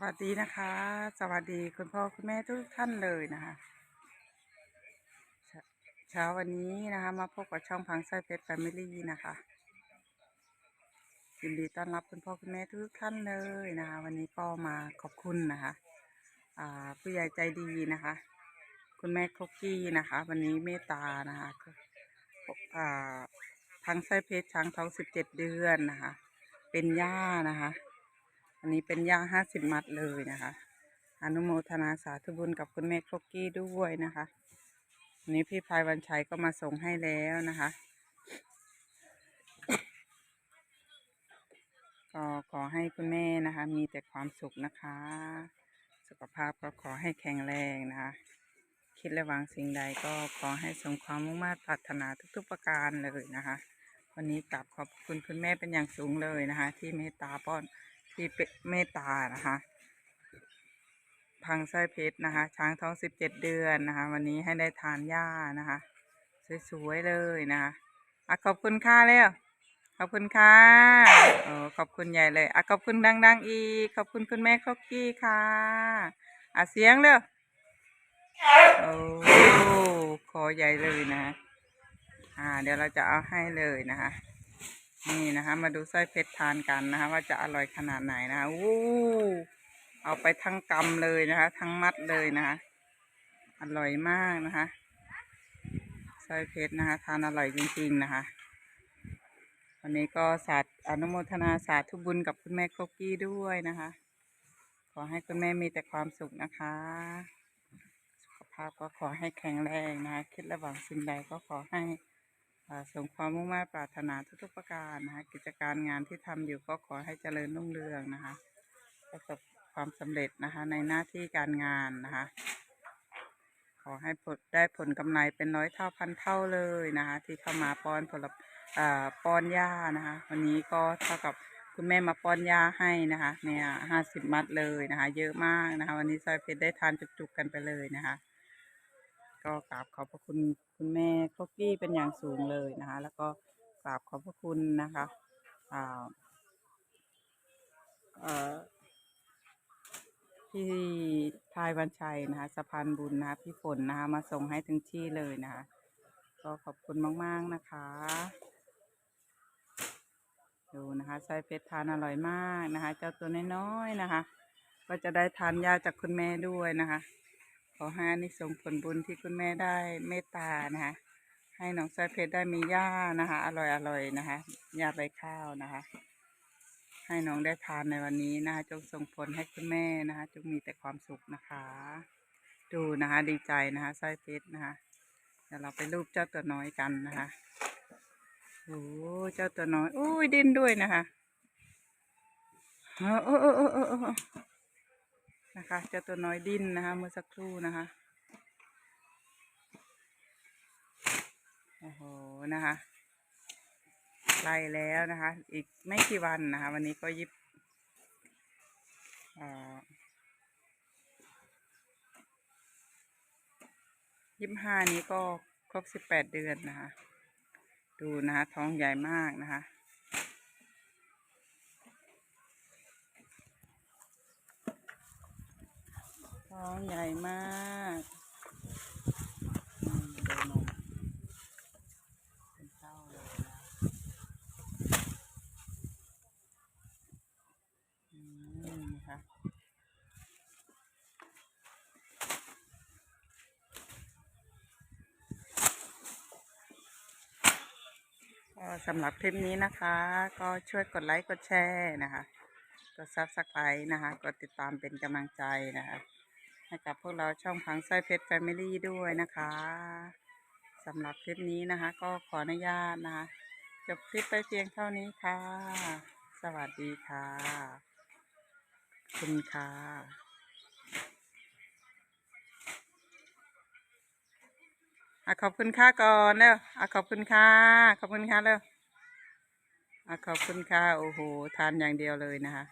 วัสดีนะคะ สวัสดีคุณพ่อคุณแม่ทุกท่านเลยนะคะเช้าวันนี้นะคะ มาพบกับช่องพังไส้เพชรแฟมิลี่นะคะยินดีต้อนรับคุณพ่อคุณแม่ทุกท่านเลยนะคะ วันนี้ก็มาขอบคุณนะคะผู้ใหญ่ใจดีนะคะ คุณแม่คุกกี้นะคะ วันนี้เมตตานะคะพังไส้เพชรช้างท้องสิบเจ็ดเดือนนะคะ เป็นย่านะคะ อันนี้เป็นย่าห้าสิบมัดเลยนะคะ อนุโมทนาสาธุบุญกับคุณแม่ครกกี้ด้วยนะคะวันนี้พี่พายวันชัยก็มาส่งให้แล้วนะคะ ก็ขอให้คุณแม่นะคะ มีแต่ความสุขนะคะ สุขภาพก็ขอให้แข็งแรงนะคะ คิดและวังสิ่งใดก็ขอให้สมความมุ่งมั่นปรารถนาทุกๆประการเลยนะคะ วันนี้กลับขอบคุณคุณแม่เป็นอย่างสูงเลยนะคะ ที่เมตตาป้อน ที่เป็นเมตตานะคะ พังไส้เพชรนะคะ ช้างท้องสิบเจ็ดเดือนนะคะ วันนี้ให้ได้ทานหญ้านะคะ สวยๆเลยนะคะอะขอบคุณค่ะเร็วขอบคุณค่ะโอ้ขอบคุณใหญ่เลยอะขอบคุณดัง ๆ อีก ขอบคุณคุณแม่ครกกี้ค่ะอะเสียงเร็วโอ้คอใหญ่เลยนะอ่า เดี๋ยวเราจะเอาให้เลยนะคะ นี่นะคะ มาดูไส้เพชรทานกันนะคะ ว่าจะอร่อยขนาดไหนนะคะวู้เอาไปทั้งกำเลยนะคะ ทั้งมัดเลยนะคะ อร่อยมากนะคะไส้เพชรนะคะทานอร่อยจริง ๆนะคะ วันนี้ก็สาธอนุโมทนาสาธุบุญกับคุณแม่โคกกี้ด้วยนะคะ ขอให้คุณแม่มีแต่ความสุขนะคะ สุขภาพก็ขอให้แข็งแรงนะคะ คิดและหวังสิ่งใดก็ขอให้ สมความมุ่งมั่นปรารถนาทุกๆประการนะคะกิจการงานที่ทำอยู่ก็ขอให้เจริญรุ่งเรืองนะคะ ประสบความสำเร็จนะคะในหน้าที่การงานนะคะ ขอให้ผลได้ผลกำไรเป็นร้อยเท่าพันเท่าเลยนะคะ ที่เข้ามาป้อนผลป้อนหญ้านะคะ วันนี้ก็เท่ากับคุณแม่มาป้อนหญ้าให้นะคะเนี่ยห้าสิบมัดเลยนะคะ เยอะมากนะคะ วันนี้ซอยเพชรได้ทานจุกๆกันไปเลยนะคะ ก็กราบขอบพระคุณคุณแม่ครกกี้เป็นอย่างสูงเลยนะคะ แล้วก็กราบขอบพระคุณนะคะอ่าเอ่อพี่พายวันชัยนะคะสะพานบุญนะคะพี่ฝนนะคะมาส่งให้ถึงที่เลยนะคะ ก็ขอบคุณมาก ๆ นะคะ ดูนะคะไส้เพชรทานอร่อยมากนะคะ เจ้าตัวน้อยๆนะคะ ก็จะได้ทานยาจากคุณแม่ด้วยนะคะ อให้านิสงผลบุญที่คุณแม่ได้เมตตานะคะให้น้องสายเพชรได้มีหญ้านะคะ อร่อยอร่อยนะคะหญ้าใบข้าวนะคะ ให้น้องได้ทานในวันนี้นะคะจงส่งผลให้คุณแม่นะคะ จงมีแต่ความสุขนะคะ ดูนะคะ ดีใจนะคะสายเพชรนะคะเดี๋ยวเราไปรูปเจ้าตัวน้อยกันนะคะโอ้เจ้าตัวน้อยอุ้ยดิ้นด้วยนะคะเออเออเออเออเออเออ นะคะเจ้าตัวน้อยดิ้นนะคะ เมื่อสักครู่นะคะโอ้โหนะคะไล่แล้วนะคะ อีกไม่กี่วันนะคะ วันนี้ก็ยิบยิบห้านี้ก็ครบสิบแปดเดือนนะคะ ดูนะคะท้องใหญ่มากนะคะ ท้องใหญ่มากอืมดูนมเป็นเต้าเลยนะอืมนะคะก็สำหรับคลิปนี้นะคะ ก็ช่วยกดไลค์ กดแชร์นะคะ กดซับสไครต์นะคะ กดติดตามเป็นกำลังใจนะคะ ให้กับพวกเราช่องพังไส้เพชรแฟมิลี่ด้วยนะคะสำหรับคลิปนี้นะคะ ก็ขออนุญาตนะคะจบคลิปไปเพียงเท่านี้ค่ะ สวัสดีค่ะ คุณค่ะอะขอบคุณค่ะก่อนเร็วอะขอบคุณค่ะขอบคุณค่ะเร็วอะขอบคุณค่ะโอ้โห ทานอย่างเดียวเลยนะคะ